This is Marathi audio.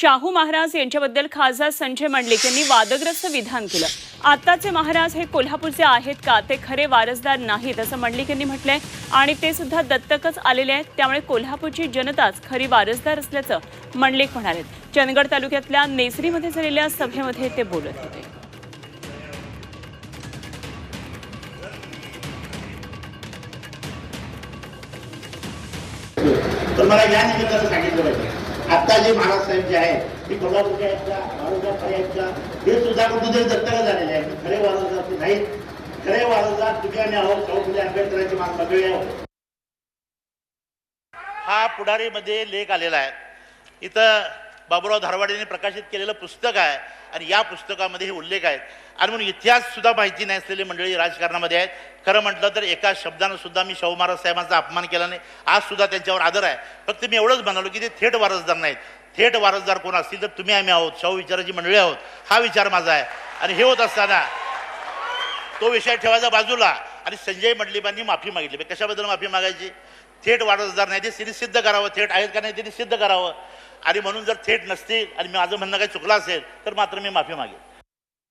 शाहू महाराज यांच्याबद्दल खासदार संजय मंडलिक यांनी वादग्रस्त विधान केलं. आताचे महाराज हे कोल्हापूरचे आहेत का? ते खरे वारसदार नाहीत असं मंडलिक यांनी म्हटलंय. आणि ते सुद्धा दत्तकच आलेले आहेत त्यामुळे कोल्हापूरची जनताच खरी वारसदार असल्याचं मंडलिक म्हणाले चंदगड तालुक्यातल्या नेसरीमध्ये झालेल्या सभेमध्ये ते बोलत होते. तर मला या निमित्तानं सांगितलं पाहिजे. आता जे महाराज साहेब जे आहेत ते कोल्हापूरचे आहेत का औरंगाबाद आहेत का हे सुद्धा कुठेतरी दत्तक झालेले आहेत. खरे वारसदार ते नाहीत. खरे वारसदार तुझ्या आणि आहोत शाहू फुले मान सगळे आहोत. हा पुढारीमध्ये लेख आलेला आहे. इथं बाबुराव धारवाडेने प्रकाशित केलेलं पुस्तक आहे आणि या पुस्तकामध्ये हे उल्लेख आहेत. आणि म्हणून इतिहाससुद्धा माहिती नाही असलेली मंडळी राजकारणामध्ये आहेत. खरं म्हटलं तर एका शब्दानं सुद्धा मी शाहू महाराज साहेबांचा अपमान केला नाही. आज सुद्धा त्यांच्यावर आदर आहे. फक्त मी एवढंच म्हणालो की ते थेट वारसदार नाहीत. थेट वारसदार कोण असतील तर तुम्ही आम्ही आहोत. शाहू विचाराची मंडळी आहोत. हा विचार माझा आहे. आणि हे होत असताना तो विषय ठेवायचा बाजूला आणि संजय मंडलिबांनी माफी मागितली. कशाबद्दल माफी मागायची? थेट वारसदार नाही. ते सिद्ध करावं. थेट आहेत का नाही त्यांनी सिद्ध करावं. आणि म्हणून जर थेट नसतील आणि माझं म्हणणं काही चुकलं असेल तर मात्र मी माफी मागेन.